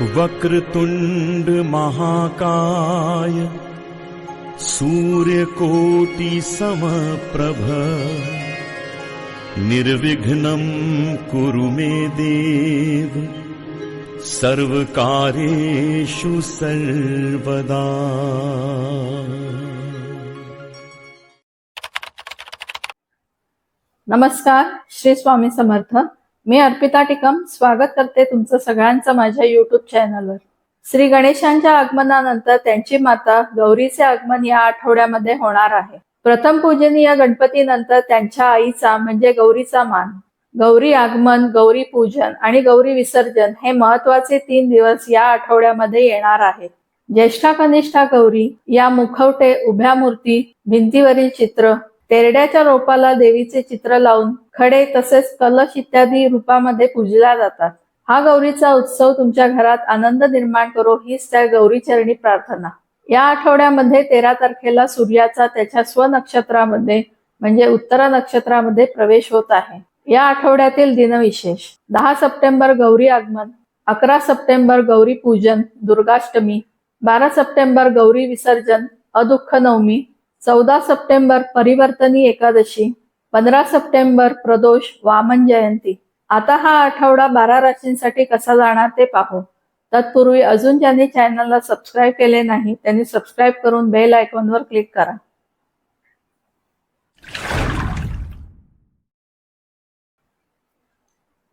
वक्रतुण्ड महाकाय सूर्यकोटि निर्विघ्नं कुरु मे देव। सर्वकारेषु सर्वदा। नमस्कार श्री स्वामी समर्थ। मी अर्पिता टिकम स्वागत करते तुमचं सगळ्यांचं माझ्या युट्यूब चॅनलवर श्री गणेशांच्या आगमनानंतर त्यांची माता गौरीचे आगमन या आठवड्यामध्ये होणार आहे. प्रथम पूजनीय गणपतीनंतर त्यांच्या आईचा म्हणजे गौरीचा मान. गौरी आगमन गौरी पूजन आणि गौरी विसर्जन हे महत्त्वाचे तीन दिवस या आठवड्यामध्ये येणार आहेत ज्येष्ठा कनिष्ठा गौरी या मुखवटे उभ्या मूर्ती भिंतीवरील चित्र तेरड्याच्या रोपाला देवीचे चित्र लावून खडे तसेच कलश इत्यादी रूपामध्ये पूजल्या जातात. हा गौरीचा उत्सव तुमच्या घरात आनंद निर्माण करो हीच त्या गौरीचरणी प्रार्थना. या आठवड्यामध्ये तेरा तारखेला सूर्याचा त्याच्या स्वनक्षत्रामध्ये म्हणजे उत्तर नक्षत्रामध्ये प्रवेश होत आहे. या आठवड्यातील दिनविशेष. दहा सप्टेंबर गौरी आगमन अकरा सप्टेंबर गौरी पूजन दुर्गाष्टमी बारा सप्टेंबर गौरी विसर्जन अदुःख नवमी चौदा सप्टेंबर परिवर्तनी एकादशी पंधरा सप्टेंबर प्रदोष वामन जयंती. आता हा आठवडा बारा राशींसाठी कसा जाणार ते पाहू. तत्पूर्वी अजून ज्यांनी चॅनलला सबस्क्राईब केले नाही त्यांनी सबस्क्राईब करून बेल आयकॉनवर क्लिक करा.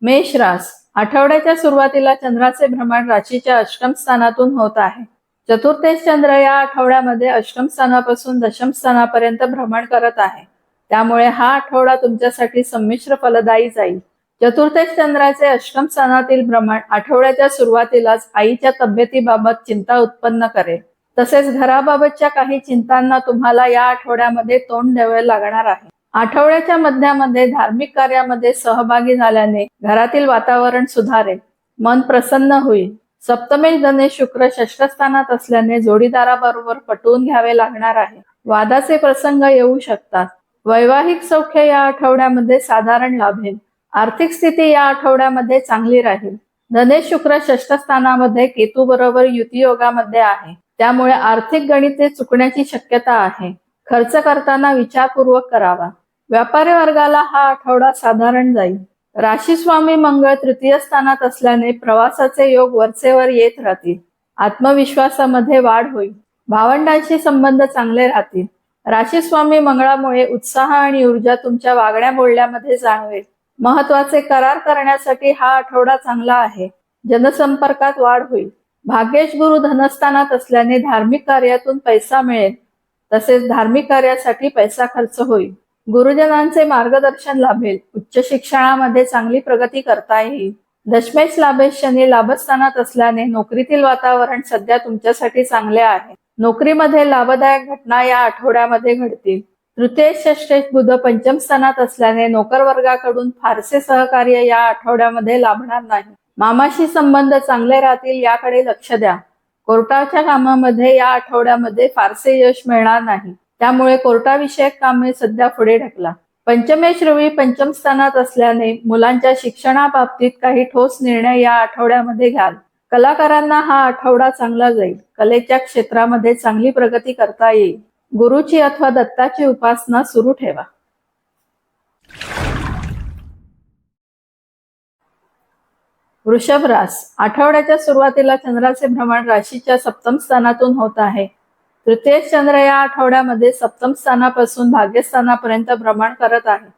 मेष रास. आठवड्याच्या सुरुवातीला चंद्राचे भ्रमण राशीच्या अष्टम स्थानातून होत आहे. चतुर्थेश चंद्र या आठवड्यामध्ये अष्टम स्थानापासून दशम स्थानापर्यंत भ्रमण करत आहे. त्यामुळे हा आठवडा तुमच्यासाठी संमिश्र फलदायी जाईल. चतुर्थेश चंद्राचे अष्टम स्थानातील भ्रमण आठवड्याच्या सुरुवातीलाच आईच्या तब्येतीबाबत चिंता उत्पन्न करेल. तसेच घराबाबतच्या काही चिंतांना तुम्हाला या आठवड्यामध्ये तोंड द्यावे लागणार आहे. आठवड्याच्या मध्यामध्ये धार्मिक कार्यामध्ये सहभागी झाल्याने घरातील वातावरण सुधारेल. मन प्रसन्न होईल. सप्तमेश धने शुक्र षष्ठस्थानात असल्याने जोडीदाराबरोबर पटवून घ्यावे लागणार आहे. वादाचे प्रसंग येऊ शकतात. वैवाहिक सौख्य या आठवड्यामध्ये साधारण लाभेल. आर्थिक स्थिती या आठवड्यामध्ये चांगली राहील. धनेश शुक्र षष्ठस्थानामध्ये केतू बरोबर युतियोगामध्ये आहे. त्यामुळे आर्थिक गणिते चुकण्याची शक्यता आहे. खर्च करताना विचारपूर्वक करावा. व्यापारी वर्गाला हा आठवडा साधारण जाईल. राशी स्वामी मंगळ तृतीय स्थानात असल्याने प्रवासाचे योग वरचेवर येत राहतील. आत्मविश्वासामध्ये वाढ होईल. भावंडांशी संबंध चांगले राहतील. राशी स्वामी मंगळामुळे उत्साह आणि ऊर्जा तुमच्या वागण्या बोलण्यामध्ये जाणवेल. महत्त्वाचे करार करण्यासाठी हा आठवडा चांगला आहे. जनसंपर्कात वाढ होईल. भाग्येश गुरु धनस्थानात असल्याने धार्मिक कार्यातून पैसा मिळेल. तसेच धार्मिक कार्यासाठी पैसा खर्च होईल. गुरुजनांचे मार्गदर्शन लाभेल. उच्च शिक्षणामध्ये चांगली प्रगती करता येईल. दशमेश लाभेश शनी लाभस्थानात असल्याने नोकरीतील वातावरण सध्या तुमच्यासाठी चांगले आहे. नोकरीमध्ये लाभदायक घटना या आठवड्यामध्ये घडतील. तृतीय षष्ठेश बुध पंचम स्थानात असल्याने नोकर वर्गाकडून फारसे सहकार्य या आठवड्यामध्ये लाभणार नाही. मामाशी संबंध चांगले राहतील याकडे लक्ष द्या. कोर्टाच्या कामामध्ये या आठवड्यामध्ये फारसे यश मिळणार नाही. त्यामुळे कोर्टाविषयक कामे सध्या पुढे ढकला. पंचमेश्रवी पंचम स्थानात असल्याने मुलांच्या शिक्षणाबाबतीत काही ठोस निर्णय या आठवड्यामध्ये घ्याल. कलाकारांना हा आठवडा चांगला जाईल. कलेच्या क्षेत्रामध्ये चांगली प्रगती करता येईल. गुरुची अथवा दत्ताची उपासना सुरू ठेवा. वृषभ रास. आठवड्याच्या सुरुवातीला चंद्राचे भ्रमण राशीच्या सप्तम स्थानातून होत आहे. तृतीय चंद्र या आठवड्यामध्ये सप्तम स्थानापासून भाग्यस्थानापर्यंत भ्रमण करत आहे.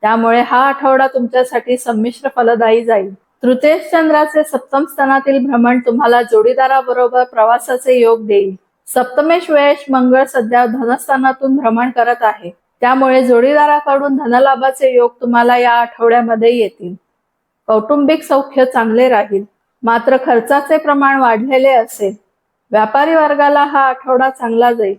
त्यामुळे हा आठवडा तुमच्यासाठी संमिश्र फलदायी जाईल. तृतीय चंद्राचे सप्तम स्थानातील भ्रमण तुम्हाला जोडीदाराबरोबर प्रवासाचे योग देईल. सप्तमेश वयश मंगळ सध्या धनस्थानातून भ्रमण करत आहे. त्यामुळे जोडीदाराकडून धनलाभाचे योग तुम्हाला या आठवड्यामध्ये येतील. कौटुंबिक सौख्य चांगले राहील. मात्र खर्चाचे प्रमाण वाढलेले असेल. व्यापारी वर्गाला हा आठवडा चांगला जाईल.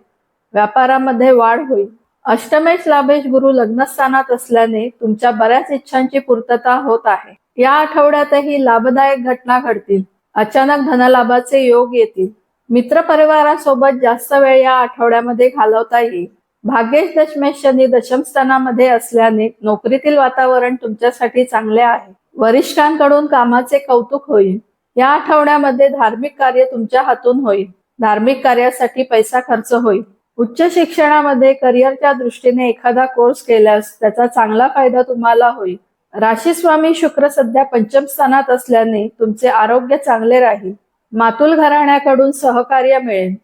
व्यापारामध्ये वाढ होईल. अष्टमेश लाभेश गुरु लग्नस्थानात असल्याने तुमच्या बऱ्याच इच्छांची पूर्तता होत आहे. या आठवड्यातही लाभदायक घटना घडतील. अचानक धनलाभाचे योग येतील. मित्र परिवारासोबत जास्त वेळ या आठवड्यामध्ये घालवता येईल. भाग्येश दशमेश शनी दशमस्थानामध्ये असल्याने नोकरीतील वातावरण तुमच्यासाठी चांगले आहे. वरिष्ठांकडून कामाचे कौतुक होईल. या आठवड्यामध्ये धार्मिक कार्य तुमच्या हातून होईल. धार्मिक कार्यासाठी पैसा खर्च होईल. उच्च शिक्षणामध्ये करिअरच्या दृष्टीने एखादा कोर्स केल्यास त्याचा चांगला फायदा तुम्हाला होईल. राशी स्वामी शुक्र सध्या पंचम स्थानात असल्याने तुमचे आरोग्य चांगले राहील. मातुल घराण्याकडून सहकार्य मिळेल.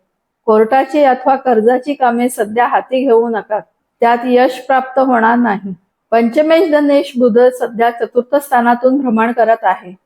कोर्टाची अथवा कर्जाची कामे सध्या हाती घेऊ नका. त्यात यश प्राप्त होणार नाही. पंचमेश धनेश बुध सध्या चतुर्थ स्थानातून भ्रमण करत आहे.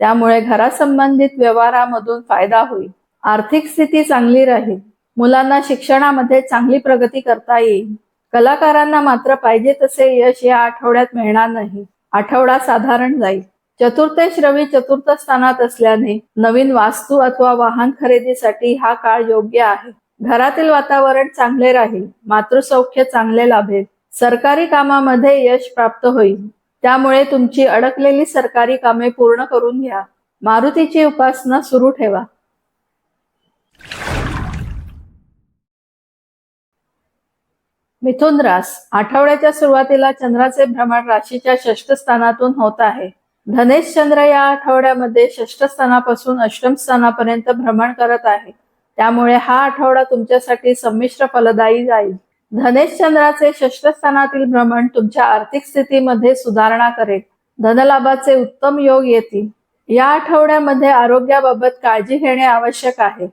त्यामुळे घरासंबंधित व्यवहारामधून फायदा होईल. आर्थिक स्थिती चांगली राहील. मुलांना शिक्षणामध्ये चांगली प्रगती करता येईल. कलाकारांना मात्र पाहिजे तसे यश या आठवड्यात मिळणार नाही. आठवडा साधारण जाईल. चतुर्थेश रवी चतुर्थ स्थानात असल्याने नवीन वास्तू अथवा वाहन खरेदीसाठी हा काळ योग्य आहे. घरातील वातावरण चांगले राहील. मातृसौख्य चांगले लाभेल. सरकारी कामामध्ये यश प्राप्त होईल. त्यामुळे तुमची अडकलेली सरकारी कामे पूर्ण करून घ्या. मारुतीची उपासना सुरू ठेवा. मिथुन रास आठवड्याच्या सुरुवातीला चंद्राचे भ्रमण राशीच्या षष्ठ स्थानातून होत आहे. धनेश चंद्र या आठवड्यामध्ये षष्ठ स्थानापासून अष्टम स्थानापर्यंत भ्रमण करत आहे. त्यामुळे हा आठवडा तुमच्यासाठी संमिश्र फलदायी जाईल. धनेश चंद्राचे भ्रमण तुमच्या आर्थिक स्थितीमध्ये सुधारणा करेल. धनलाभाचे उत्तम योग येतील. या आठवड्यामध्ये आरोग्याबाबत काळजी घेणे आवश्यक आहे.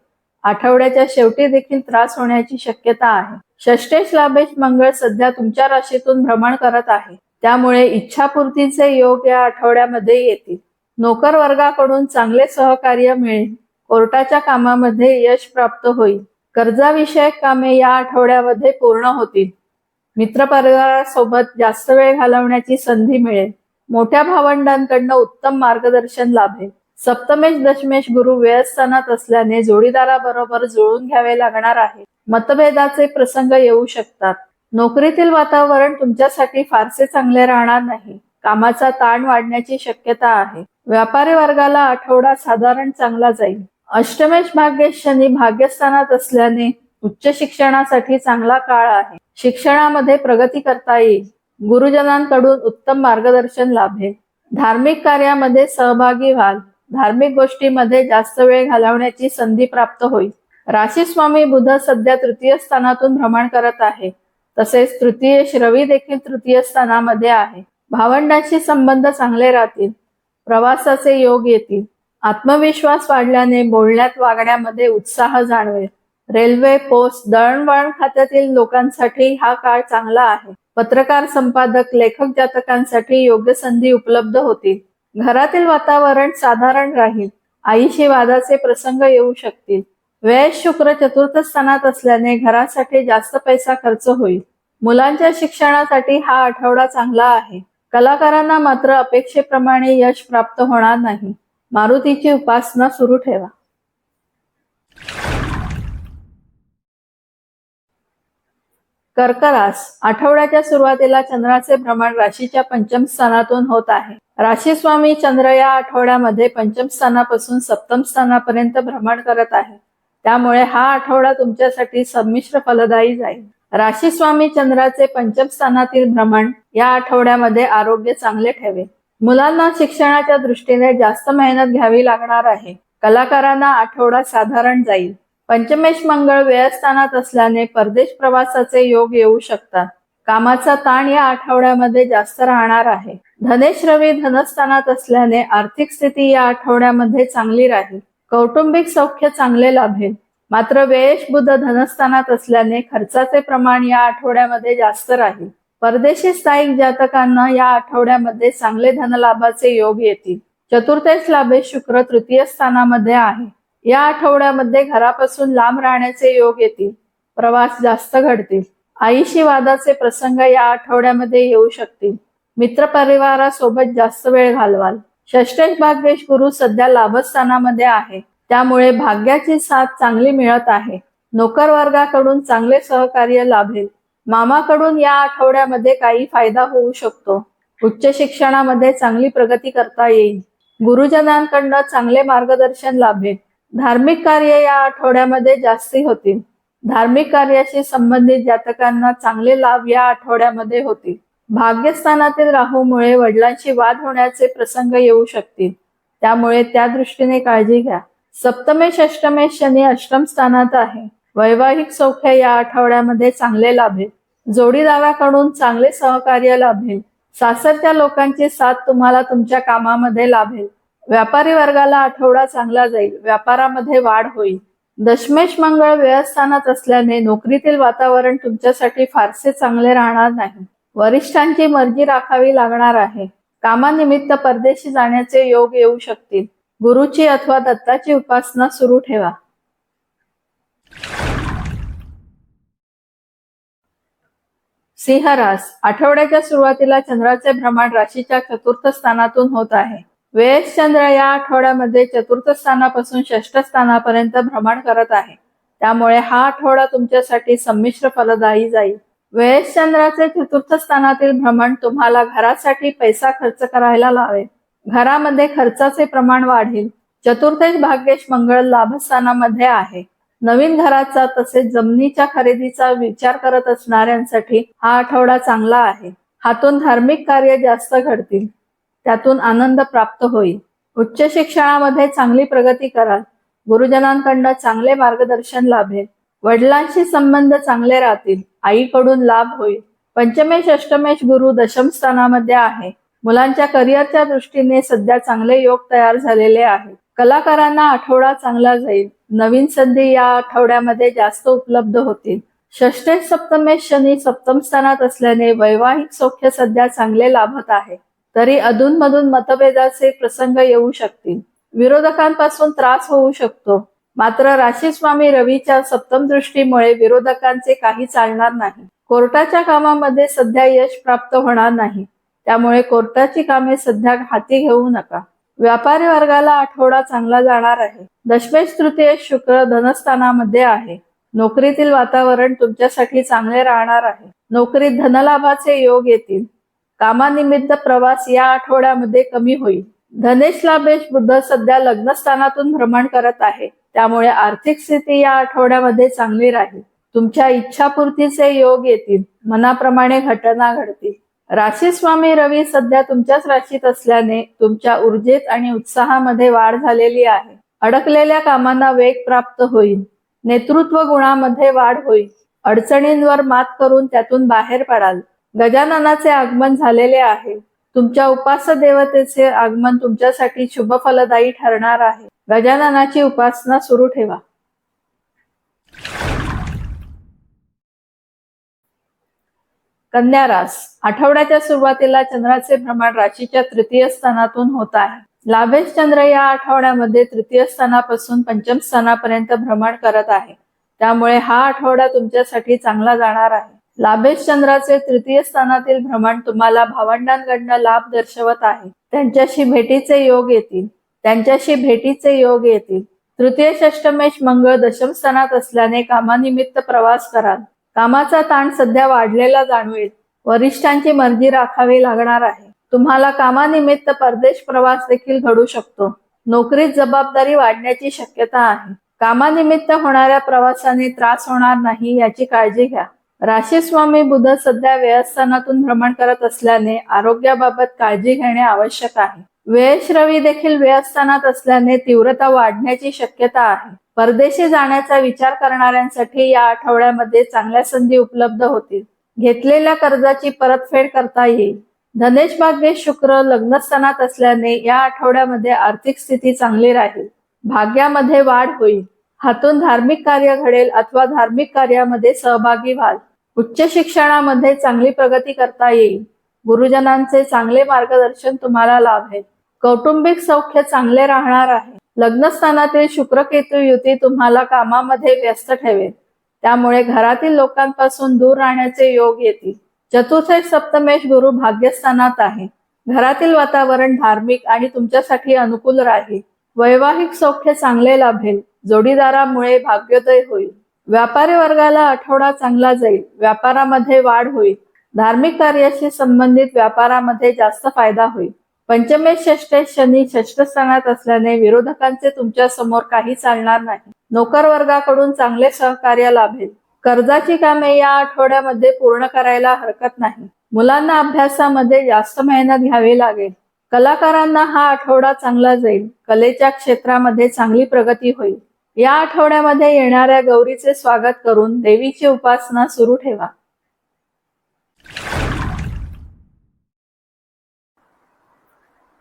आठवड्याच्या शेवटी देखील त्रास होण्याची शक्यता आहे. षष्टेश लाभेश मंगळ सध्या तुमच्या राशीतून भ्रमण करत आहे. त्यामुळे इच्छापूर्तीचे योग या आठवड्यामध्ये येतील. नोकर वर्गाकडून चांगले सहकार्य मिळेल. कोर्टाच्या कामामध्ये यश प्राप्त होईल. कर्जाविषयक कामे या आठवड्यामध्ये पूर्ण होतील. मित्रपरिवारासोबत जास्त वेळ घालवण्याची संधी मिळेल. मोठ्या भावंडांकडनं उत्तम मार्गदर्शन लाभेल. सप्तमेश दशमेश गुरु व्यस्थानात असल्याने जोडीदाराबरोबर जुळून घ्यावे लागणार आहे. मतभेदाचे प्रसंग येऊ शकतात. नोकरीतील वातावरण तुमच्यासाठी फारसे चांगले राहणार नाही. कामाचा ताण वाढण्याची शक्यता आहे. व्यापारी वर्गाला आठवडा साधारण चांगला जाईल. अष्टमेश भाग्य शनी भाग्यस्थानात असल्याने उच्च शिक्षणासाठी चांगला काळ आहे. शिक्षणामध्ये प्रगती करता येईल. गुरुजनांकडून उत्तम मार्गदर्शन लाभेल. धार्मिक कार्यामध्ये सहभागी व्हाल. धार्मिक गोष्टीमध्ये जास्त वेळ घालवण्याची संधी प्राप्त होईल. राशी स्वामी बुध सध्या तृतीय स्थानातून भ्रमण करत आहे. तसेच तृतीय रवी देखील तृतीय स्थानामध्ये आहे. भावंडांशी संबंध चांगले राहतील. प्रवासाचे योग येतील. आत्मविश्वास वाढल्याने बोलण्यात वागण्यामध्ये उत्साह जाणवेल. रेल्वे पोस्ट दळणवळण खात्यातील लोकांसाठी हा काळ चांगला आहे. पत्रकार संपादक लेखक जातकांसाठी योग्य संधी उपलब्ध होतील. घरातील वातावरण साधारण राहील. आईशी वादाचे प्रसंग येऊ शकतील. वेळ शुक्र चतुर्थ स्थानात असल्याने घरासाठी जास्त पैसा खर्च होईल. मुलांच्या शिक्षणासाठी हा आठवडा चांगला आहे. कलाकारांना मात्र अपेक्षेप्रमाणे यश प्राप्त होणार नाही. मारुतीची उपासना सुरू ठेवा. कर्करास आठवड्याच्या सुरुवातीला चंद्राचे भ्रमण राशीच्या पंचम स्थानातून होत आहे. राशी स्वामी चंद्र या आठवड्यामध्ये पंचम स्थानापासून सप्तम स्थानापर्यंत भ्रमण करत आहे. त्यामुळे हा आठवडा तुमच्यासाठी संमिश्र फलदायी जाईल. राशी स्वामी चंद्राचे पंचम स्थानातील भ्रमण या आठवड्यामध्ये आरोग्य चांगले ठेवेल. मुलांना शिक्षणाच्या दृष्टीने जास्त मेहनत घ्यावी लागणार आहे. कलाकारांना आठवडा साधारण जाईल. पंचमेश मंगळ व्ययस्थानात असल्याने परदेश प्रवासाचे योग येऊ शकतात. कामाचा ताण या आठवड्यामध्ये जास्त राहणार आहे. धनेश रवी धनस्थानात असल्याने आर्थिक स्थिती या आठवड्यामध्ये चांगली राहील. कौटुंबिक सौख्य चांगले लाभेल. मात्र वेश बुद्ध धनस्थानात असल्याने खर्चाचे प्रमाण या आठवड्यामध्ये जास्त राहील. परदेशी स्थायिक जातकांना या आठवड्यामध्ये चांगले धनलाभाचे योग येतील. चतुर्थेश लाभे शुक्र तृतीय स्थानामध्ये आहे. या आठवड्यामध्ये घरापासून लांब राहण्याचे योग येतील. प्रवास जास्त घडतील. आईशी वादाचे प्रसंग या आठवड्यामध्ये येऊ शकतील. मित्रपरिवारासोबत जास्त वेळ घालवाल. षष्टेश भाग्येश गुरु सध्या लाभस्थानामध्ये आहे. त्यामुळे भाग्याची साथ चांगली मिळत आहे. नोकर वर्गाकडून चांगले सहकार्य लाभेल. मामाकडून या आठवड्यामध्ये काही फायदा होऊ शकतो. उच्च शिक्षणामध्ये चांगली प्रगती करता येईल. गुरुजनांकडनं चांगले मार्गदर्शन लाभेल. धार्मिक कार्य या आठवड्यामध्ये जास्ती होतील. धार्मिक कार्याशी संबंधित जातकांना चांगले लाभ या आठवड्यामध्ये होतील. भाग्यस्थानातील राहूमुळे वडिलांशी वाद होण्याचे प्रसंग येऊ शकतील. त्यामुळे त्या दृष्टीने काळजी घ्या. सप्तमेश अष्टमेश शनी अष्टम स्थानात आहे. वैवाहिक सौख्य या आठवड्यामध्ये चांगले लाभेल. जोडीदाराकडून चांगले सहकार्य लाभेल. सासरच्या लोकांची साथ तुम्हाला तुमच्या कामामध्ये लाभेल. व्यापारी वर्गाला आठवडा चांगला जाईल. व्यापारामध्ये वाढ होईल. दशमेश मंगळ व्यवस्थानात असल्याने नोकरीतील वातावरण तुमच्यासाठी फारसे चांगले राहणार नाही. वरिष्ठांची मर्जी राखावी लागणार आहे. कामानिमित्त परदेशी जाण्याचे योग येऊ शकतील. गुरुची अथवा दत्ताची उपासना सुरू ठेवा. सिंहरास आठवड्याच्या सुरुवातीला चंद्राचे भ्रमण राशीच्या चतुर्थ स्थानातून होत आहे. वेळेस चंद्र या आठवड्यामध्ये चतुर्थ स्थानापासून षष्ठ स्थानापर्यंत भ्रमण करत आहे. त्यामुळे हा आठवडा तुमच्यासाठी संमिश्र फलदायी जाईल. वेळेस चंद्राचे चतुर्थ स्थानातील भ्रमण तुम्हाला घरासाठी पैसा खर्च करायला लावेल. घरामध्ये खर्चाचे प्रमाण वाढेल. चतुर्थेश भाग्येश मंगळ लाभस्थानामध्ये आहे. नवीन घराचा तसेच जमिनीच्या खरेदीचा विचार करत असणाऱ्यांसाठी हा आठवडा चांगला आहे. हातून धार्मिक कार्य जास्त घडतील. त्यातून आनंद प्राप्त होईल. उच्च शिक्षणामध्ये चांगली प्रगती कराल. गुरुजनांकडनं चांगले मार्गदर्शन लाभेल. वडिलांशी संबंध चांगले राहतील. आईकडून लाभ होईल. पंचमेश अष्टमेश गुरु दशम स्थानामध्ये आहे. मुलांच्या करिअरच्या दृष्टीने सध्या चांगले योग तयार झालेले आहे कलाकारांना आठवडा चांगला जाईल. नवीन संधी या आठवड्यामध्ये जास्त उपलब्ध होतील. षष्ठे सप्तमेश शनी सप्तम स्थानात असल्याने वैवाहिक सौख्य सध्या चांगले लाभत आहे. तरी अधूनमधून मतभेदाचे प्रसंग येऊ शकतील. विरोधकांपासून त्रास होऊ शकतो. मात्र राशीस्वामी रवीच्या सप्तम दृष्टीमुळे विरोधकांचे काही चालणार नाही. कोर्टाच्या कामामध्ये सध्या यश प्राप्त होणार नाही. त्यामुळे कोर्टाची कामे सध्या हाती घेऊ नका. व्यापारी वर्गाला आठवडा चांगला जाणार आहे. दशमेश तृतीय शुक्र धनस्थानामध्ये आहे. नोकरीतील वातावरण तुमच्यासाठी चांगले राहणार आहे. नोकरीत धनलाभाचे योग येतील. कामानिमित्त प्रवास या आठवड्यामध्ये कमी होईल. धनेश लाभेश बुद्ध सध्या लग्नस्थानातून भ्रमण करत आहे. त्यामुळे आर्थिक स्थिती या आठवड्यामध्ये चांगली राहील. तुमच्या इच्छापूर्तीचे योग येतील. मनाप्रमाणे घटना घडतील. राशी स्वामी रवी सध्या तुमच्याच राशीत असल्याने तुमच्या ऊर्जेत आणि उत्साहामध्ये वाढ झालेली आहे. अडकलेल्या कामांना वेग प्राप्त होईल. नेतृत्व गुणामध्ये वाढ होईल. अडचणींवर मात करून त्यातून बाहेर पडाल. गजाननाचे आगमन झालेले आहे. तुमच्या उपास देवतेचे आगमन तुमच्यासाठी शुभ फलदायी ठरणार आहे. गजाननाची उपासना सुरू ठेवा. कन्या रास. आठवड्याच्या सुरुवातीला चंद्राचे भ्रमण राशीच्या तृतीय स्थानातून होत आहे. लाभेश चंद्र या आठवड्यामध्ये तृतीय स्थानापासून पंचम स्थानापर्यंत भ्रमण करत आहे. त्यामुळे हा आठवडा तुमच्यासाठी चांगला जाणार आहे. लाभेश चंद्राचे तृतीय स्थानातील भ्रमण तुम्हाला भावंडांकडनं लाभ दर्शवत आहे. त्यांच्याशी भेटीचे योग येतील. त्यांच्याशी भेटीचे योग येतील. तृतीय षष्टमेश मंगळ दशम स्थानात असल्याने कामानिमित्त प्रवास कराल. कामाचा ताण सध्या वाढलेला जाणवेल. वरिष्ठांची मर्जी राखावी लागणार आहे. तुम्हाला कामानिमित्त परदेश प्रवास देखील घडू शकतो. नोकरीत जबाबदारी वाढण्याची शक्यता आहे. कामानिमित्त होणाऱ्या प्रवासाने त्रास होणार नाही याची काळजी घ्या. राशी स्वामी बुध सध्या व्यवस्थानातून भ्रमण करत असल्याने आरोग्याबाबत काळजी घेणे आवश्यक आहे. वेळश्रवी रवी देखील व्यवस्थानात असल्याने तीव्रता वाढण्याची शक्यता आहे. परदेशी जाण्याचा विचार करणाऱ्यांसाठी या आठवड्यामध्ये चांगल्या संधी उपलब्ध होतील. घेतलेल्या कर्जाची परतफेड करता येईल. धनेश भाग्येश शुक्र लग्नस्थानात असल्याने या आठवड्यामध्ये आर्थिक स्थिती चांगली राहील. भाग्यामध्ये वाढ होईल. हातून धार्मिक कार्य घडेल अथवा धार्मिक कार्यामध्ये सहभागी व्हाल. उच्च शिक्षणामध्ये चांगली प्रगती करता येईल. गुरुजनांचे चांगले मार्गदर्शन तुम्हाला लाभेल. कौटुंबिक सौख्य चांगले राहणार आहे. लग्नस्थानातील शुक्रकेतू युती तुम्हाला कामामध्ये व्यस्त ठेवेल. त्यामुळे घरातील लोकांपासून दूर राहण्याचे योग येतील. चतुर्थ सप्तमेश गुरु भाग्यस्थानात आहे. घरातील वातावरण धार्मिक आणि तुमच्यासाठी अनुकूल राहील. वैवाहिक सौख्य चांगले लाभेल. जोडीदारामुळे भाग्योदय होईल. व्यापारी वर्गाला आठवडा चांगला जाईल. व्यापारामध्ये वाढ होईल. धार्मिक कार्याशी संबंधित व्यापारामध्ये जास्त फायदा होईल. पंचमेश षष्टेश शनी षष्ठ स्थानात असल्याने विरोधकांचे तुमच्यासमोर काही चालणार नाही. नोकर वर्गाकडून चांगले सहकार्य लाभेल. कर्जाची कामे या आठवड्यामध्ये पूर्ण करायला हरकत नाही. मुलांना अभ्यासामध्ये जास्त मेहनत घ्यावी लागेल. कलाकारांना हा आठवडा चांगला जाईल. कलेच्या क्षेत्रामध्ये चांगली प्रगती होईल. या आठवड्यामध्ये येणाऱ्या गौरीचे स्वागत करून देवीची उपासना सुरू ठेवा.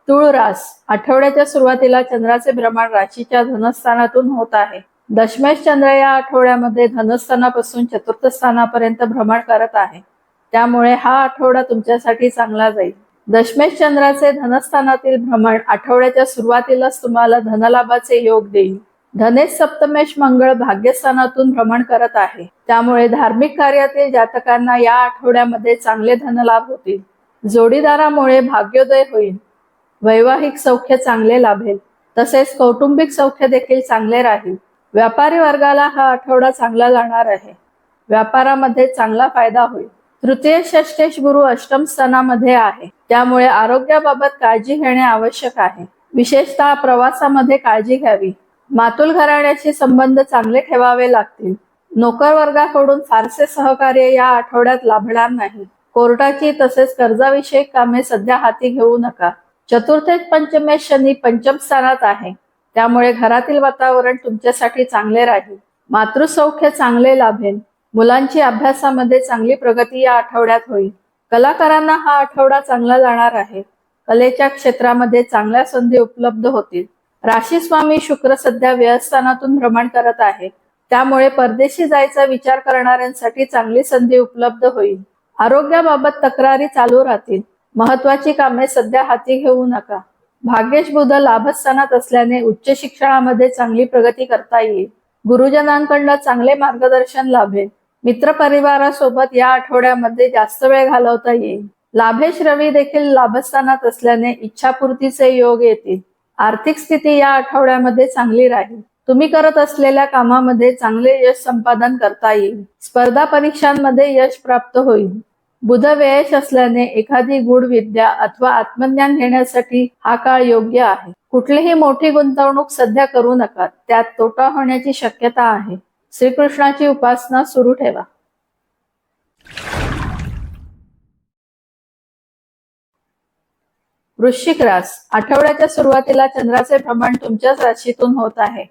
तुळ रास आठवड्याच्या सुरुवातीला चंद्राचे भ्रमण राशीच्या धनस्थानातून होत आहे. दशमेश चंद्र या आठवड्यामध्ये धनस्थानापासून चतुर्थ स्थानापर्यंत भ्रमण करत आहे. त्यामुळे हा आठवडा तुमच्यासाठी चांगला जाईल. दशमेश चंद्राचे धनस्थानातील भ्रमण आठवड्याच्या सुरुवातीलाच तुम्हाला धनलाभाचे योग देईल. धनेश सप्तमेश मंगळ भाग्यस्थानातून भ्रमण करत आहे. त्यामुळे धार्मिक कार्यातील जातकांना या आठवड्यामध्ये चांगले धनलाभ होतील. जोडीदारामुळे भाग्योदय होईल. वैवाहिक सौख्य चांगले लाभेल. तसेच कौटुंबिक सौख्य देखील चांगले राहील. व्यापारी वर्गाला हा आठवडा चांगला जाणार आहे. व्यापारामध्ये चांगला फायदा होईल. तृतीय षष्टेश गुरु अष्टम स्थानामध्ये आहे. त्यामुळे आरोग्याबाबत काळजी घेणे आवश्यक आहे. विशेषतः प्रवासामध्ये काळजी घ्यावी. मातुल घराण्याशी संबंध चांगले ठेवावे लागतील. नोकर वर्गाकडून फारसे सहकार्य या आठवड्यात लाभणार नाही. कोर्टाची तसेच कर्जाविषयक कामे सध्या हाती घेऊ नका. चतुर्थ पंचमेश शनी पंचम स्थानात आहे. त्यामुळे घरातील वातावरण तुमच्यासाठी चांगले राहील. मातृसौख्य चांगले लाभेल. मुलांची अभ्यासामध्ये चांगली प्रगती या आठवड्यात होईल. कलाकारांना हा आठवडा चांगला जाणार आहे. कलेच्या क्षेत्रामध्ये चांगल्या संधी उपलब्ध होतील. राशी स्वामी शुक्र सध्या व्ययस्थानातून भ्रमण करत आहे. त्यामुळे परदेशी जायचा विचार करणाऱ्यांसाठी चांगली संधी उपलब्ध होईल. आरोग्याबाबत तक्रारी चालू राहतील. महत्वाची कामे सध्या हाती घेऊ नका. भाग्येश बुध लाभस्थानात असल्याने उच्च शिक्षणामध्ये चांगली प्रगती करता येईल. गुरुजनांकडनं चांगले मार्गदर्शन लाभेल मित्रपरिवारासोबत या आठवड्यामध्ये जास्त वेळ घालवता येईल. लाभेश रवी देखील लाभस्थानात असल्याने इच्छापूर्तीचे योग येतील. आर्थिक स्थिती या आठवड्यामध्ये चांगली राहील. तुम्ही करत असलेल्या कामामध्ये चांगले यश संपादन करता येईल. स्पर्धा परीक्षांमध्ये यश प्राप्त होईल. बुध असल्याने एखादी गूढ विद्या अथवा आत्मज्ञान घेण्यासाठी हा काळ योग्य आहे. कुठलीही मोठी गुंतवणूक सध्या करू नका. त्यात तोटा होण्याची शक्यता आहे. श्रीकृष्णाची उपासना सुरू ठेवा. वृश्चिक रास. आठवड्याच्या सुरुवातीला चंद्राचे भ्रमण तुमच्याच राशीतून होत आहे.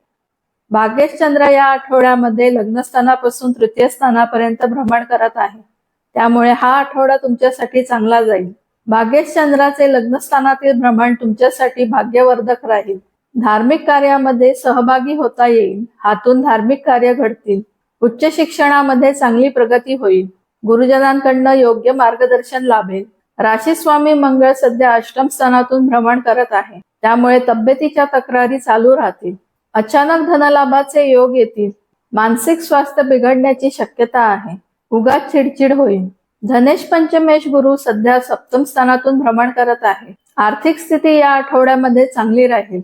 भाग्येश चंद्र या आठवड्यामध्ये लग्नस्थानापासून तृतीय स्थानापर्यंत भ्रमण करत आहे. त्यामुळे हा आठवडा तुमच्यासाठी चांगला जाईल. भाग्येश चंद्राचे लग्नस्थानातील भ्रमण तुमच्यासाठी भाग्यवर्धक राहील. धार्मिक कार्यामध्ये सहभागी होता येईल. हातून धार्मिक कार्य घडतील. उच्च शिक्षणामध्ये चांगली प्रगती होईल. गुरुजनांकडनं योग्य मार्गदर्शन लाभेल. राशी स्वामी मंगळ सध्या अष्टम स्थानातून भ्रमण करत आहे. त्यामुळे तब्येतीच्या तक्रारी चालू राहतील. अचानक धनलाभाचे योग येतील. मानसिक स्वास्थ्य बिघडण्याची शक्यता आहे. उगाच चिडचिड होईल. धनेश पंचमेश गुरु सध्या सप्तम स्थानातून भ्रमण करत आहे. आर्थिक स्थिती या आठवड्यामध्ये चांगली राहील.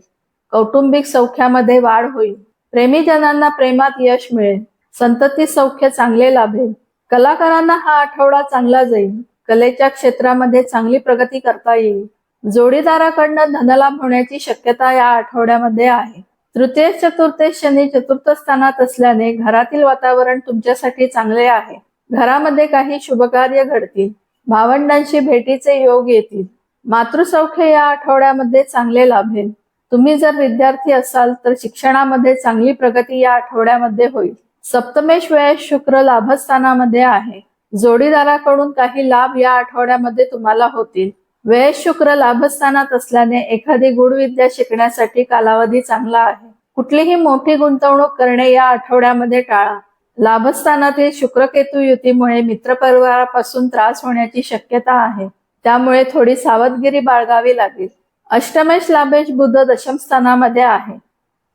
कौटुंबिक सौख्यामध्ये वाढ होईल. प्रेमीजनांना प्रेमात यश मिळेल. संतती सौख्य चांगले लाभेल. कलाकारांना हा आठवडा चांगला जाईल. कलेच्या क्षेत्रामध्ये चांगली प्रगती करता येईल. जोडीदाराकडनं धनलाभ होण्याची शक्यता या आठवड्यामध्ये आहे. तृतीय चतुर्थेश शनी चतुर्थ स्थानात असल्याने घरातील वातावरण तुमच्यासाठी चांगले आहे. घरामध्ये काही शुभकार्य घडतील. भावंडांशी भेटीचे योग येतील. मातृसौख्य या आठवड्यामध्ये चांगले लाभेल. तुम्ही जर विद्यार्थी असाल तर शिक्षणामध्ये चांगली प्रगती या आठवड्यामध्ये होईल. सप्तमेश वेळेस शुक्र लाभस्थानामध्ये आहे. जोडीदाराकडून काही लाभ या आठवड्यामध्ये तुम्हाला होतील. वेळेस शुक्र लाभस्थानात असल्याने एखादी गुढ विद्या शिकण्यासाठी कालावधी चांगला आहे. कुठलीही मोठी गुंतवणूक करणे या आठवड्यामध्ये टाळा. लाभस्थानातील शुक्रकेतू युतीमुळे मित्रपरिवारापासून त्रास होण्याची शक्यता आहे. त्यामुळे थोडी सावधगिरी बाळगावी लागेल. अष्टमेश लाभेश बुद्ध दशमस्थानामध्ये आहे.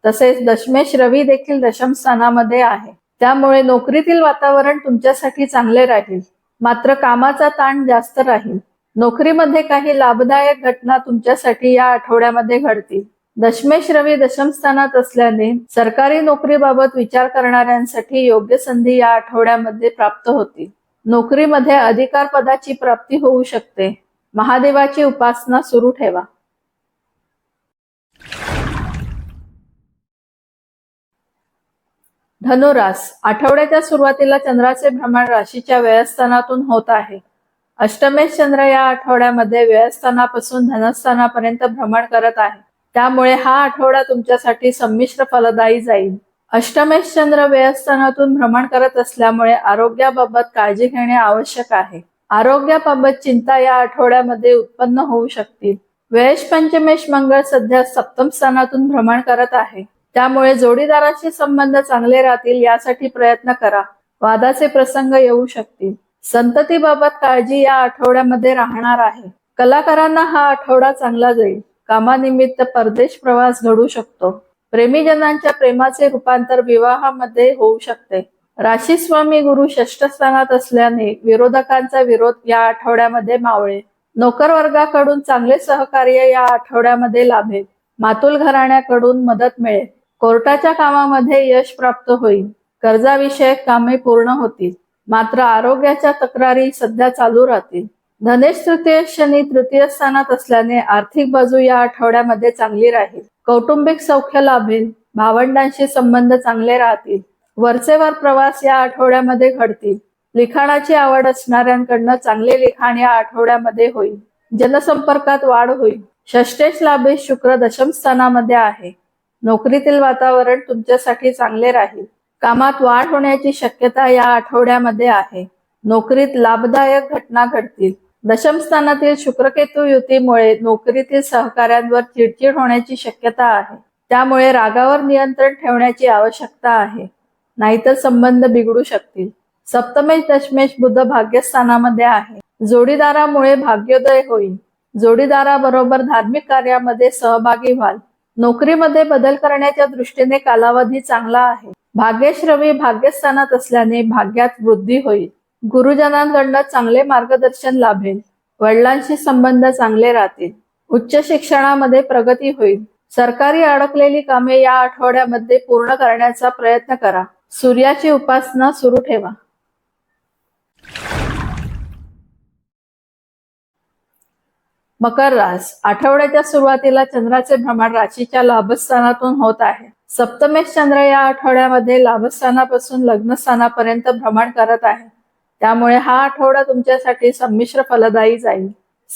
तसेच दशमेश रवी देखील दशमस्थानामध्ये आहे. त्यामुळे नोकरीतील वातावरण तुमच्यासाठी चांगले राहील. मात्र कामाचा ताण जास्त राहील. नोकरीमध्ये काही लाभदायक घटना तुमच्यासाठी या आठवड्यामध्ये घडतील. दशमेश रवी दशम स्थानात असल्याने सरकारी नोकरीबाबत विचार करणाऱ्यांसाठी योग्य संधी या आठवड्यामध्ये प्राप्त होतील नोकरीमध्ये अधिकार पदाची प्राप्ती होऊ शकते. महादेवाची उपासना सुरू ठेवा. धनुरास आठवड्याच्या सुरुवातीला चंद्राचे भ्रमण राशीच्या व्ययस्थानातून होत आहे. अष्टमेश चंद्र या आठवड्यामध्ये व्ययस्थानापासून धनस्थानापर्यंत भ्रमण करत आहे. त्यामुळे हा आठवडा तुमच्यासाठी संमिश्र फलदायी जाईल. अष्टमेश चंद्र व्ययस्थानातून भ्रमण करत असल्यामुळे आरोग्याबाबत काळजी घेणे आवश्यक आहे. आरोग्याबाबत चिंता या आठवड्यामध्ये उत्पन्न होऊ शकतील. वयश पंचमेश मंगळ सध्या सप्तम स्थानातून भ्रमण करत आहे. त्यामुळे जोडीदाराशी संबंध चांगले राहतील यासाठी प्रयत्न करा. वादाचे प्रसंग येऊ शकतील. संततीबाबत काळजी या आठवड्यामध्ये राहणार आहे. कलाकारांना हा आठवडा चांगला जाईल. कामानिमित्त परदेश प्रवास घडू शकतो. प्रेमीजनांच्या प्रेमाचे रूपांतर विवाहामध्ये होऊ शकते. राशी स्वामी गुरु षष्ठ स्थानात असल्याने विरोधकांचा विरोध या आठवड्यामध्ये मावळे. नोकर वर्गाकडून चांगले सहकार्य या आठवड्यामध्ये लाभेल. मातुल घराण्याकडून मदत मिळेल. कोर्टाच्या कामामध्ये यश प्राप्त होईल. कर्जाविषयक कामे पूर्ण होतील. मात्र आरोग्याच्या तक्रारी सध्या चालू राहतील. धनेश तृतीय शनी तृतीय स्थानात असल्याने आर्थिक बाजू या आठवड्यामध्ये चांगली राहील. कौटुंबिक सौख्य लाभेल. भावंडांशी संबंध चांगले राहतील. वरचेवर प्रवास या आठवड्यामध्ये घडतील. लिखाणाची आवड असणाऱ्यांकडनं चांगले लिखाण या आठवड्यामध्ये होईल. जनसंपर्कात वाढ होईल. षष्टेश लाभे शुक्र दशम स्थानामध्ये आहे. नोकरीतील वातावरण तुमच्यासाठी चांगले राहील. कामात वाढ होण्याची शक्यता या आठवड्यामध्ये आहे. नोकरीत लाभदायक घटना घडतील. दशमस्थानातील शुक्रकेतू युतीमुळे नोकरीतील सहकाऱ्यांवर चिडचिड होण्याची शक्यता आहे. त्यामुळे रागावर नियंत्रण ठेवण्याची आवश्यकता आहे. नाहीतर संबंध बिघडू शकतील. सप्तमेश दशमेश बुद्ध भाग्यस्थानामध्ये आहे. जोडीदारामुळे भाग्योदय होईल. जोडीदाराबरोबर धार्मिक कार्यामध्ये सहभागी व्हाल. नोकरीमध्ये बदल करण्याच्या दृष्टीने कालावधी चांगला आहे. भाग्यश्रवी भाग्यस्थानात असल्याने भाग्यात वृद्धी होईल. गुरुजनांकडनं चांगले मार्गदर्शन लाभेल. वडिलांशी संबंध चांगले राहतील. उच्च शिक्षणामध्ये प्रगती होईल. सरकारी अडकलेली कामे या आठवड्यामध्ये पूर्ण करण्याचा प्रयत्न करा. सूर्याची उपासना सुरू ठेवा. मकर रास. आठवड्याच्या सुरुवातीला चंद्राचे भ्रमण राशीच्या लाभस्थानातून होत आहे. सप्तमेश चंद्र या आठवड्यामध्ये लाभस्थानापासून लग्नस्थानापर्यंत भ्रमण करत आहे. त्यामुळे हा आठवडा तुमच्यासाठी संमिश्र फलदायी जाईल.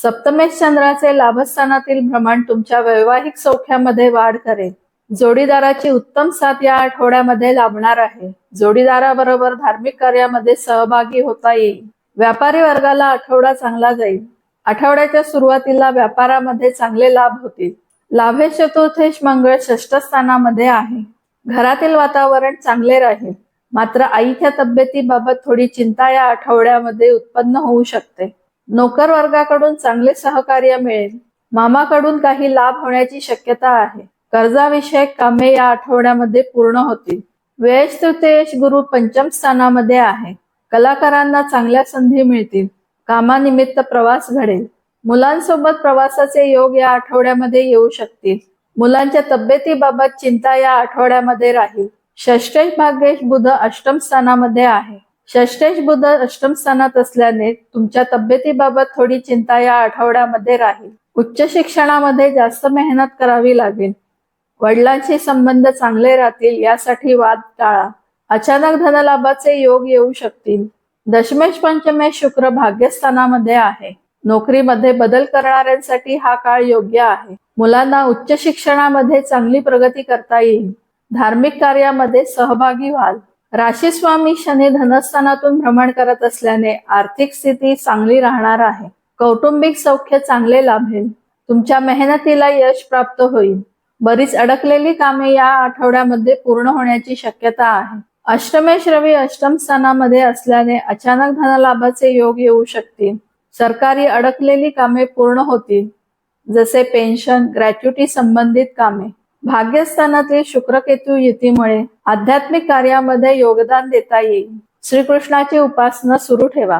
सप्तमेश चंद्राचे लाभस्थानातील भ्रमण तुमच्या वैवाहिक सौख्यामध्ये वाढ करेल. जोडीदाराची उत्तम साथ या आठवड्यामध्ये लाभणार आहे. जोडीदाराबरोबर धार्मिक कार्यामध्ये सहभागी होता येईल. व्यापारी वर्गाला आठवडा चांगला जाईल. आठवड्याच्या सुरुवातीला व्यापारामध्ये चांगले लाभ होतील. लाभेश चतुर्थेश मंगळ षष्ठ स्थानामध्ये आहे. घरातील वातावरण चांगले राहील. मात्र आईच्या तब्येतीबाबत थोडी चिंता या आठवड्यामध्ये उत्पन्न होऊ शकते. नोकर वर्गाकडून चांगले सहकार्य मिळेल. मामाकडून काही लाभ होण्याची शक्यता आहे. कर्जाविषयक कामे या आठवड्यामध्ये पूर्ण होतील. वेश तृतीयश गुरु पंचम स्थानामध्ये आहे. कलाकारांना चांगल्या संधी मिळतील. कामानिमित्त प्रवास घडेल. मुलांसोबत प्रवासाचे योग या आठवड्यामध्ये येऊ शकतील. मुलांच्या तब्येतीबाबत चिंता या आठवड्यामध्ये राहील. षष्टेश भाग्येश बुध अष्टम स्थानामध्ये आहे. षष्टेश बुध अष्टम स्थानात असल्याने तुमच्या तब्येतीबाबत थोडी चिंता या आठवड्यामध्ये राहील. उच्च शिक्षणामध्ये जास्त मेहनत करावी लागेल. वडिलांशी संबंध चांगले राहतील यासाठी वाद टाळा. अचानक धनलाभाचे योग येऊ शकतील. दशमेश पंचमेश शुक्र भाग्यस्थानामध्ये आहे. नोकरीमध्ये बदल करणाऱ्यांसाठी हा काळ योग्य आहे. मुलांना उच्च शिक्षणामध्ये चांगली प्रगती करता येईल. धार्मिक कार्यामध्ये सहभागी व्हाल. राशी स्वामी शनी धनस्थानातून भ्रमण करत असल्याने आर्थिक स्थिती चांगली राहणार आहे. कौटुंबिक सौख्य चांगले लाभेल. तुमच्या मेहनतीला यश प्राप्त होईल. बरीच अडकलेली कामे या आठवड्यामध्ये पूर्ण होण्याची शक्यता आहे. अष्टमेश रवी अष्टम स्थानामध्ये असल्याने अचानक धनलाभाचे योग येऊ शकतील. सरकारी अडकलेली कामे पूर्ण होतील. जसे पेन्शन ग्रॅच्युटी संबंधित कामे. भाग्यस्थानातील शुक्रकेतू युतीमुळे आध्यात्मिक कार्यामध्ये योगदान देता येईल. श्रीकृष्णाची उपासना सुरू ठेवा.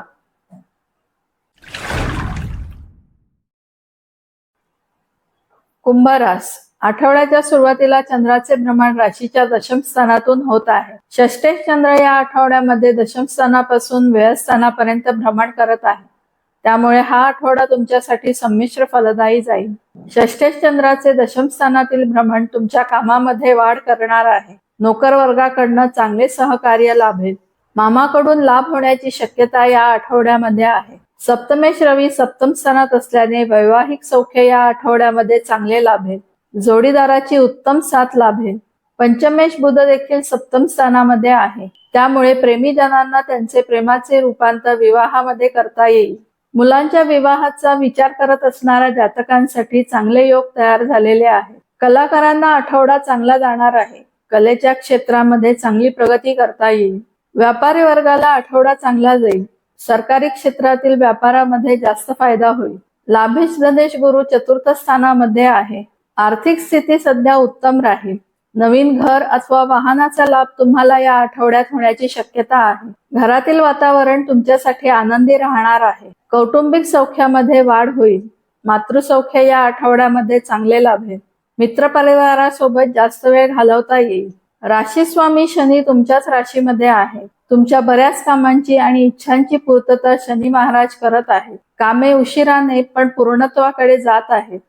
कुंभरास. आठवड्याच्या सुरुवातीला चंद्राचे भ्रमण राशीच्या दशम स्थानातून होत आहे. षष्टेश चंद्र या आठवड्यामध्ये दशम स्थानापासून व्ययस्थानापर्यंत भ्रमण करत आहे. त्यामुळे हा आठवडा तुमच्यासाठी संमिश्र फलदायी जाईल. षष्टेश चंद्राचे दशम स्थानातील भ्रमण तुमच्या कामामध्ये वाढ करणार आहे. नोकर वर्गाकडनं चांगले सहकार्य लाभेल. मामाकडून लाभ होण्याची शक्यता या आठवड्यामध्ये आहे. सप्तमेश रवी सप्तम स्थानात असल्याने वैवाहिक सौख्य या आठवड्यामध्ये चांगले लाभेल. जोडीदाराची उत्तम साथ लाभेल. पंचमेश बुध देखील सप्तम स्थानामध्ये आहे. त्यामुळे प्रेमीजनांना त्यांचे प्रेमाचे रूपांतर विवाहामध्ये करता येईल. मुलांच्या विवाहाचा विचार करत असणाऱ्या जातकांसाठी चांगले योग तयार झालेले आहे कलाकारांना आठवडा चांगला जाणार आहे. कलेच्या क्षेत्रामध्ये चांगली प्रगती करता येईल. व्यापारी वर्गाला आठवडा चांगला जाईल. सरकारी क्षेत्रातील व्यापारामध्ये जास्त फायदा होईल. लाभेश गणेश गुरु चतुर्थ स्थानामध्ये आहे. आर्थिक स्थिती सध्या उत्तम राहील. नवीन घर अथवा वाहनाचा लाभ तुम्हाला या आठवड्यात होण्याची शक्यता आहे. घरातील वातावरण तुमच्यासाठी आनंदी राहणार आहे. कौटुंबिक सौख्यामध्ये वाढ होईल. मातृसौख्य या आठवड्यामध्ये चांगले लाभेल मित्रपरिवारासोबत जास्त वेळ घालवता येईल. राशी स्वामी शनी तुमच्याच राशीमध्ये आहे. तुमच्या बऱ्याच कामांची आणि इच्छांची पूर्तता शनी महाराज करत आहेत. कामे उशिराने पण पूर्णत्वाकडे जात आहेत.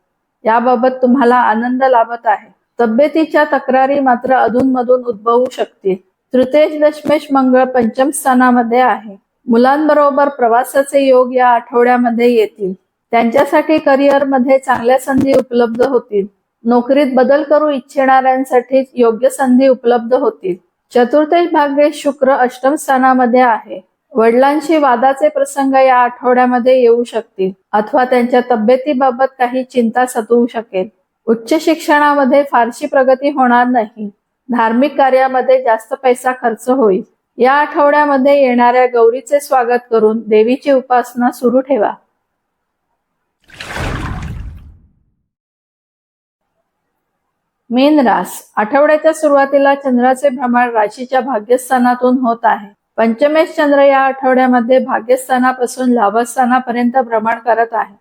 याबाबत तुम्हाला आनंद लाभत आहे. तब्येतीच्या तक्रारी मात्र अधूनमधून उद्भवू शकतील. तृतीय दशमेश मंगळ पंचम स्थानामध्ये आहे. मुलांबरोबर प्रवासाचे योग या आठवड्यामध्ये येतील. त्यांच्यासाठी करिअरमध्ये चांगल्या संधी उपलब्ध होतील. नोकरीत बदल करू इच्छिणाऱ्यांसाठी योग्य संधी उपलब्ध होतील. चतुर्थेश भाग्य शुक्र अष्टम स्थानामध्ये आहे. वडिलांशी वादाचे प्रसंग या आठवड्यामध्ये येऊ शकतील. अथवा त्यांच्या तब्येतीबाबत काही चिंता सतवू शकेल. उच्च शिक्षणामध्ये फारशी प्रगती होणार नाही. धार्मिक कार्यामध्ये जास्त पैसा खर्च होईल. या आठवड्यामध्ये येणाऱ्या गौरीचे स्वागत करून देवीची उपासना सुरू ठेवा. मीन रास. आठवड्याच्या सुरुवातीला चंद्राचे भ्रमण राशीच्या भाग्यस्थानातून होत आहे. पंचमेश चंद्र या आठवड्यामध्ये भाग्यस्थानापासून लाभस्थानापर्यंत भ्रमण करत आहे.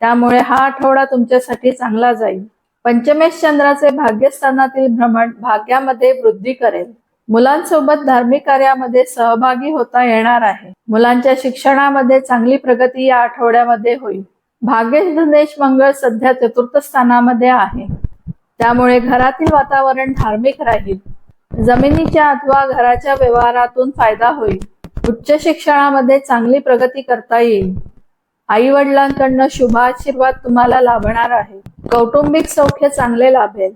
त्यामुळे हा आठवडा तुमच्यासाठी चांगला जाईल. पंचमेश चंद्राचे भाग्यस्थानातील भ्रमण भाग्यामध्ये वृद्धी करेल. मुलांसोबत धार्मिक कार्यामध्ये सहभागी होता येणार आहे. मुलांच्या शिक्षणामध्ये चांगली प्रगती या आठवड्यामध्ये होईल. भाग्येश धनेश मंगळ सध्या चतुर्थ स्थानामध्ये आहे. त्यामुळे घरातील वातावरण धार्मिक राहील. जमिनीच्या अथवा घराच्या व्यवहारातून फायदा होईल. उच्च शिक्षणामध्ये चांगली प्रगती करता येईल. आई वडिलांकडनं शुभाशीर्वाद तुम्हाला लाभणार आहे. कौटुंबिक सौख्य चांगले लाभेल.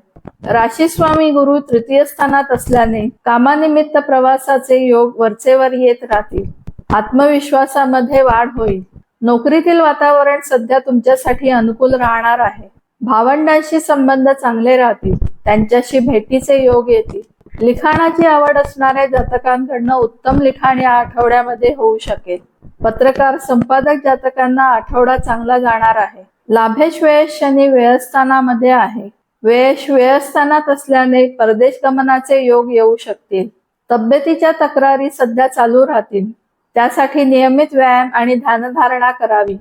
राशी स्वामी गुरु तृतीय स्थानात असल्याने कामानिमित्त प्रवासाचे योग वरचेवर येत राहतील. आत्मविश्वासामध्ये वाढ होईल. नोकरीतील वातावरण सध्या तुमच्यासाठी अनुकूल राहणार आहे. भावंडांशी संबंध चांगले राहतील. त्यांच्याशी भेटीचे योग येतील. लिखाणाची आवड असणाऱ्या जातकांकडनं उत्तम लिखाण या आठवड्यामध्ये होऊ शकेल. पत्रकार संपादक जातकांना आठवडा चांगला जाणार आहे. लाभेश वेळेस शनी व्ययस्थानामध्ये आहे. वेश व्ययस्थानात असल्याने परदेश गमनाचे योग येऊ शकतील. तब्येतीच्या तक्रारी सध्या चालू राहतील. त्यासाठी नियमित व्यायाम आणि ध्यानधारणा करावी.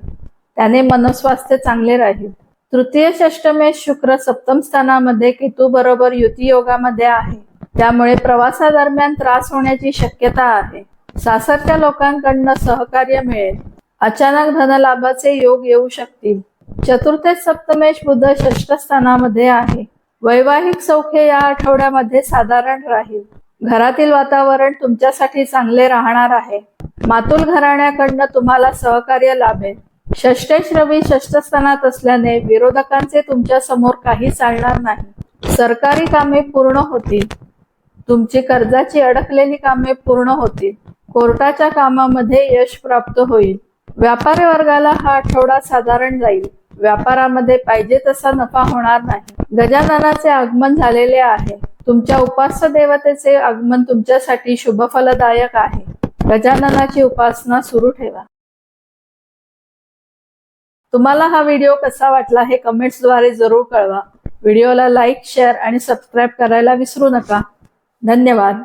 त्याने मनस्वास्थ्य चांगले राहील. तृतीय षष्टमेश शुक्र सप्तम स्थानामध्ये केतू बरोबर युती योगामध्ये आहे. त्यामुळे प्रवासादरम्यान त्रास होण्याची शक्यता आहे. सासरच्या लोकांकडनं सहकार्य मिळेल. अचानक धनलाभाचे योग येऊ शकतील. चतुर्थ सप्तमेश बुद्ध षष्ठ स्थानामध्ये आहे. वैवाहिक सौख्य या आठवड्यामध्ये साधारण राहील. घरातील वातावरण तुमच्यासाठी चांगले राहणार आहे. मातुल घराण्याकडनं तुम्हाला सहकार्य लाभेल. षष्टेश रवी षष्ठस्थानात असल्याने विरोधकांचे तुमच्यासमोर काही चालणार नाही. सरकारी कामे पूर्ण होतील. तुमची कर्जाची अडकलेली कामे पूर्ण होतील. कोर्टाच्या कामामध्ये यश प्राप्त होईल. व्यापारी वर्गाला हा आठवडा साधारण जाईल. व्यापारामध्ये पाहिजे तसा नफा होणार नाही. गजाननाचे आगमन झालेले आहे. तुमच्या उपास्य देवतेचे आगमन तुमच्यासाठी शुभफलदायक आहे. गजाननाची उपासना सुरू ठेवा. तुम्हाला हा व्हिडिओ कसा वाटला हे कमेंट्सद्वारे जरूर कळवा. व्हिडिओला लाईक शेअर आणि सबस्क्राईब करायला विसरू नका. धन्यवाद.